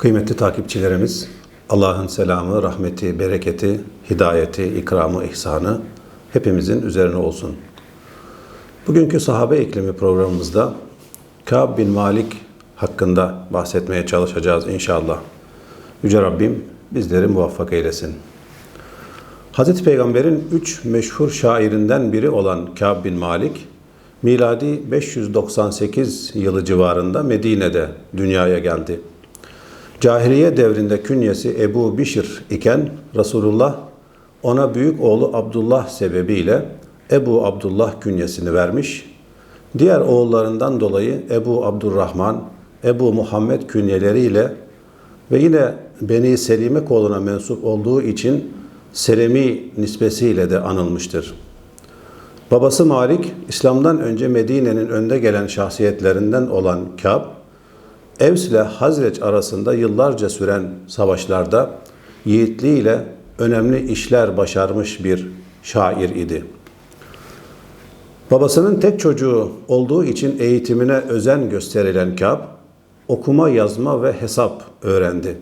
Kıymetli takipçilerimiz, Allah'ın selamı, rahmeti, bereketi, hidayeti, ikramı, ihsanı hepimizin üzerine olsun. Bugünkü sahabe iklimi programımızda Kâb bin Malik hakkında bahsetmeye çalışacağız inşallah. Yüce Rabbim bizleri muvaffak eylesin. Hazreti Peygamber'in üç meşhur şairinden biri olan Kâb bin Malik, miladi 598 yılı civarında Medine'de dünyaya geldi. Cahiliye devrinde künyesi Ebu Bişir iken Resulullah ona büyük oğlu Abdullah sebebiyle Ebu Abdullah künyesini vermiş. Diğer oğullarından dolayı Ebu Abdurrahman, Ebu Muhammed künyeleriyle ve yine Beni Selime koluna mensup olduğu için Selemi nisbesiyle de anılmıştır. Babası Malik, İslam'dan önce Medine'nin önde gelen şahsiyetlerinden olan Kâb, Evs ile Hazreç arasında yıllarca süren savaşlarda yiğitliğiyle önemli işler başarmış bir şair idi. Babasının tek çocuğu olduğu için eğitimine özen gösterilen Kâb, okuma, yazma ve hesap öğrendi.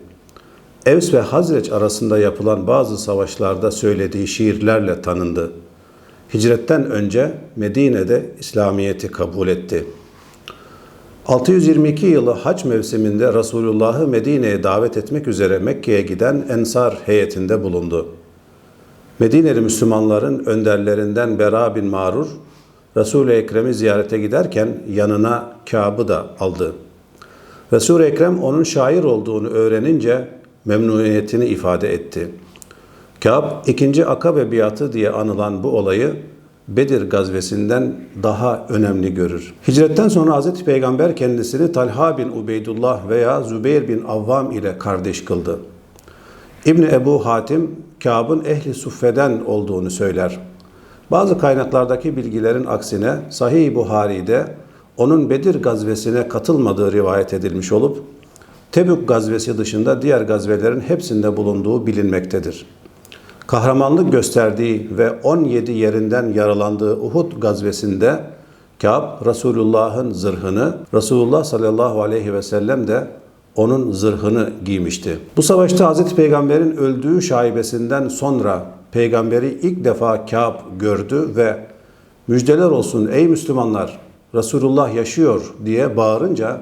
Evs ve Hazreç arasında yapılan bazı savaşlarda söylediği şiirlerle tanındı. Hicretten önce Medine'de İslamiyet'i kabul etti. 622 yılı hac mevsiminde Resulullah'ı Medine'ye davet etmek üzere Mekke'ye giden Ensar heyetinde bulundu. Medineli Müslümanların önderlerinden Bera bin Marur, Resul-i Ekrem'i ziyarete giderken yanına Kâb'ı da aldı. Resul-i Ekrem onun şair olduğunu öğrenince memnuniyetini ifade etti. Kâb, ikinci Akabe biatı diye anılan bu olayı Bedir gazvesinden daha önemli görür. Hicretten sonra Hz. Peygamber kendisini Talha bin Ubeydullah veya Zübeyir bin Avvam ile kardeş kıldı. İbni Ebu Hatim, Kâb'ın ehli suffeden olduğunu söyler. Bazı kaynaklardaki bilgilerin aksine Sahih Buhari'de onun Bedir gazvesine katılmadığı rivayet edilmiş olup, Tebük gazvesi dışında diğer gazvelerin hepsinde bulunduğu bilinmektedir kahramanlık gösterdiği ve 17 yerinden yaralandığı Uhud gazvesinde Kâb Resulullah'ın zırhını, Resulullah sallallahu aleyhi ve sellem de onun zırhını giymişti. Bu savaşta Hazreti Peygamber'in öldüğü şaibesinden sonra peygamberi ilk defa Kâb gördü ve müjdeler olsun ey Müslümanlar Resulullah yaşıyor diye bağırınca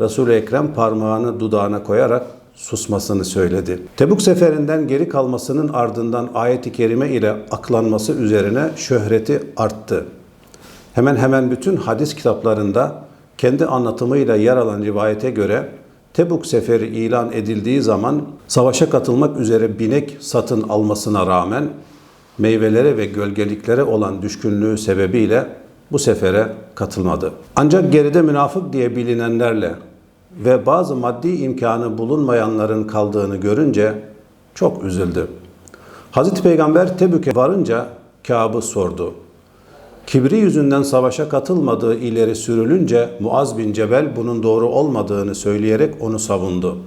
Resul-i Ekrem parmağını dudağına koyarak susmasını söyledi. Tebuk seferinden geri kalmasının ardından ayet-i kerime ile aklanması üzerine şöhreti arttı. Hemen hemen bütün hadis kitaplarında kendi anlatımıyla yer alan rivayete göre Tebuk seferi ilan edildiği zaman savaşa katılmak üzere binek satın almasına rağmen meyvelere ve gölgeliklere olan düşkünlüğü sebebiyle bu sefere katılmadı. Ancak geride münafık diye bilinenlerle ve bazı maddi imkanı bulunmayanların kaldığını görünce çok üzüldü. Hazreti Peygamber Tebük'e varınca Kâb'ı sordu. Kibri yüzünden savaşa katılmadığı ileri sürülünce Muaz bin Cebel bunun doğru olmadığını söyleyerek onu savundu.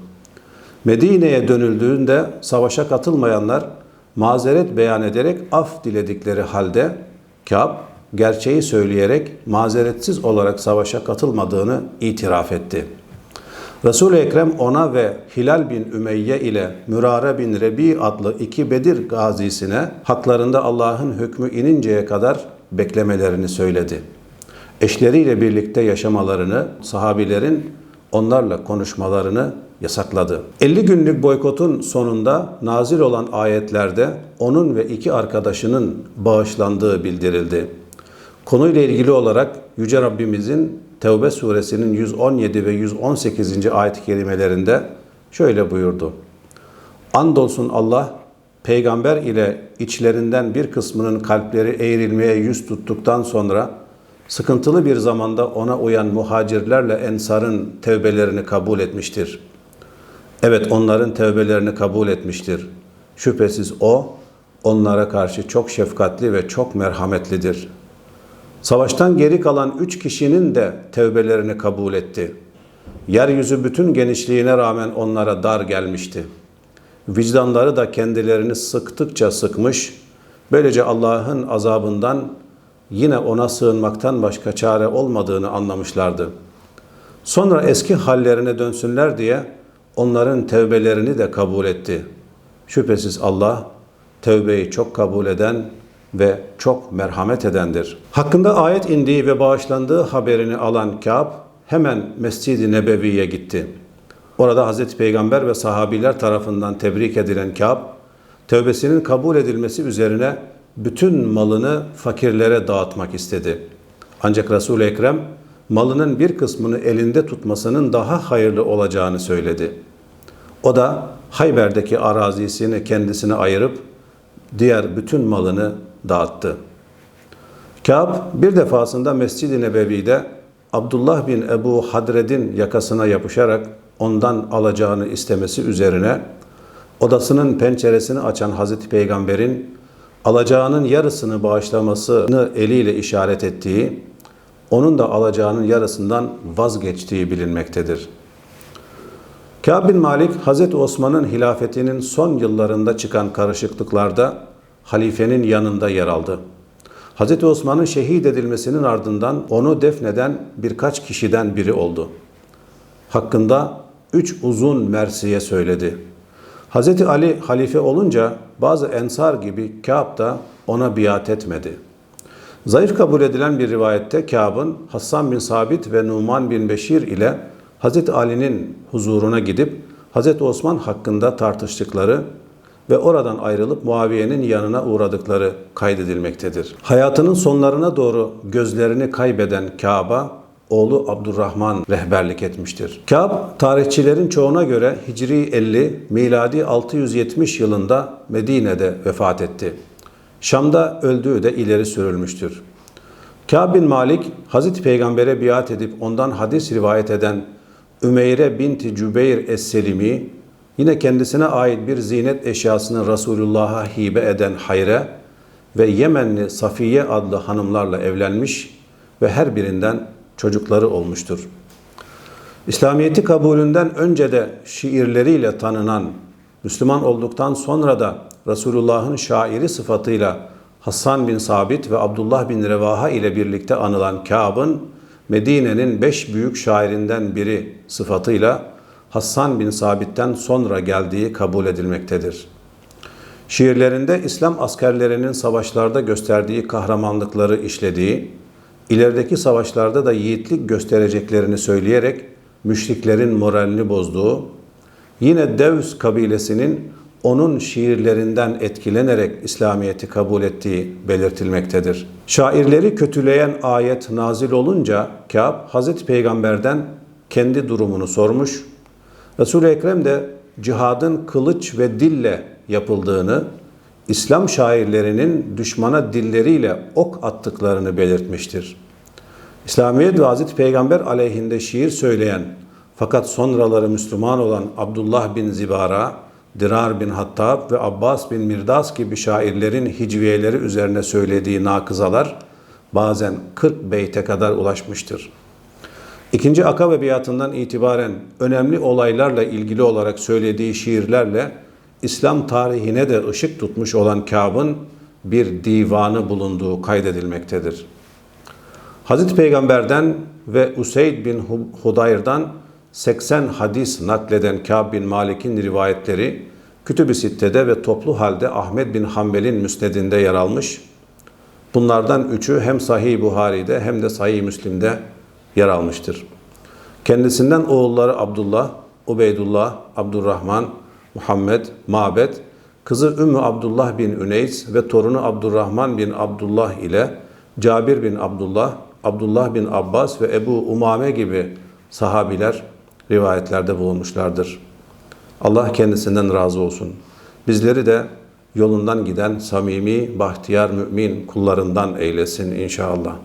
Medine'ye dönüldüğünde savaşa katılmayanlar mazeret beyan ederek af diledikleri halde Kâb gerçeği söyleyerek mazeretsiz olarak savaşa katılmadığını itiraf etti.'' Resul-i Ekrem ona ve Hilal bin Ümeyye ile Mürare bin Rebi adlı iki Bedir gazisine haklarında Allah'ın hükmü ininceye kadar beklemelerini söyledi. Eşleriyle birlikte yaşamalarını, sahabilerin onlarla konuşmalarını yasakladı. 50 günlük boykotun sonunda nazil olan ayetlerde onun ve iki arkadaşının bağışlandığı bildirildi. Konuyla ilgili olarak Yüce Rabbimizin Tevbe suresinin 117 ve 118. ayet-i kerimelerinde şöyle buyurdu. Andolsun Allah peygamber ile içlerinden bir kısmının kalpleri eğrilmeye yüz tuttuktan sonra sıkıntılı bir zamanda ona uyan muhacirlerle ensarın tevbelerini kabul etmiştir. Evet onların tevbelerini kabul etmiştir. Şüphesiz o onlara karşı çok şefkatli ve çok merhametlidir.'' Savaştan geri kalan üç kişinin de tevbelerini kabul etti. Yeryüzü bütün genişliğine rağmen onlara dar gelmişti. Vicdanları da kendilerini sıktıkça sıkmış, böylece Allah'ın azabından yine ona sığınmaktan başka çare olmadığını anlamışlardı. Sonra eski hallerine dönsünler diye onların tevbelerini de kabul etti. Şüphesiz Allah tevbeyi çok kabul eden ve çok merhamet edendir. Hakkında ayet indiği ve bağışlandığı haberini alan Kâb hemen Mescid-i Nebevi'ye gitti. Orada Hazreti Peygamber ve sahabiler tarafından tebrik edilen Kâb, tövbesinin kabul edilmesi üzerine bütün malını fakirlere dağıtmak istedi. Ancak Resul-i Ekrem malının bir kısmını elinde tutmasının daha hayırlı olacağını söyledi. O da Hayber'deki arazisini kendisine ayırıp diğer bütün malını dağıttı. Kâb bir defasında Mescid-i Nebevi'de Abdullah bin Ebu Hadred'in yakasına yapışarak ondan alacağını istemesi üzerine odasının penceresini açan Hazreti Peygamber'in alacağının yarısını bağışlamasını eliyle işaret ettiği, onun da alacağının yarısından vazgeçtiği bilinmektedir. Kâb bin Malik, Hazreti Osman'ın hilafetinin son yıllarında çıkan karışıklıklarda halifenin yanında yer aldı. Hazreti Osman'ın şehit edilmesinin ardından onu defneden birkaç kişiden biri oldu. Hakkında üç uzun mersiye söyledi. Hazreti Ali halife olunca bazı ensar gibi Kâb da ona biat etmedi. Zayıf kabul edilen bir rivayette Kâb'ın Hassan bin Sabit ve Numan bin Beşir ile Hazreti Ali'nin huzuruna gidip Hazreti Osman hakkında tartıştıkları ve oradan ayrılıp Muaviye'nin yanına uğradıkları kaydedilmektedir. Hayatının sonlarına doğru gözlerini kaybeden Kâb'a oğlu Abdurrahman rehberlik etmiştir. Kâb, tarihçilerin çoğuna göre Hicri 50, miladi 670 yılında Medine'de vefat etti. Şam'da öldüğü de ileri sürülmüştür. Kâb bin Malik, Hazreti Peygamber'e biat edip ondan hadis rivayet eden Ümeyre binti Cübeyr Es-Selimi, yine kendisine ait bir zinet eşyasını Resulullah'a hibe eden Hayre ve Yemenli Safiye adlı hanımlarla evlenmiş ve her birinden çocukları olmuştur. İslamiyet'i kabulünden önce de şiirleriyle tanınan, Müslüman olduktan sonra da Resulullah'ın şairi sıfatıyla Hasan bin Sabit ve Abdullah bin Revaha ile birlikte anılan Kâb'ın Medine'nin beş büyük şairinden biri sıfatıyla Hassan bin Sabit'ten sonra geldiği kabul edilmektedir. Şiirlerinde İslam askerlerinin savaşlarda gösterdiği kahramanlıkları işlediği, ilerideki savaşlarda da yiğitlik göstereceklerini söyleyerek müşriklerin moralini bozduğu, yine Devs kabilesinin onun şiirlerinden etkilenerek İslamiyet'i kabul ettiği belirtilmektedir. Şairleri kötüleyen ayet nazil olunca Kâb Hazreti Peygamber'den kendi durumunu sormuş. Resul-i Ekrem de cihadın kılıç ve dille yapıldığını, İslam şairlerinin düşmana dilleriyle ok attıklarını belirtmiştir. İslamiyet ve Hazreti Peygamber aleyhinde şiir söyleyen fakat sonraları Müslüman olan Abdullah bin Zibara, Dirar bin Hattab ve Abbas bin Mirdas gibi şairlerin hicviyeleri üzerine söylediği nakızalar bazen 40 beyte kadar ulaşmıştır. İkinci Akabe biatından itibaren önemli olaylarla ilgili olarak söylediği şiirlerle İslam tarihine de ışık tutmuş olan Kâb'ın bir divanı bulunduğu kaydedilmektedir. Hazreti Peygamber'den ve Useyd bin Hudayr'dan 80 hadis nakleden Kâb bin Malik'in rivayetleri Kütüb-i Sitte'de ve toplu halde Ahmet bin Hanbel'in müsnedinde yer almış. Bunlardan üçü hem Sahih Buhari'de hem de Sahih Müslim'de yer almıştır. Kendisinden oğulları Abdullah, Ubeydullah, Abdurrahman, Muhammed, Mabet, kızı Ümmü Abdullah bin Üneys ve torunu Abdurrahman bin Abdullah ile Cabir bin Abdullah, Abdullah bin Abbas ve Ebu Umame gibi sahabiler rivayetlerde bulunmuşlardır. Allah kendisinden razı olsun. Bizleri de yolundan giden samimi, bahtiyar mümin kullarından eylesin inşallah.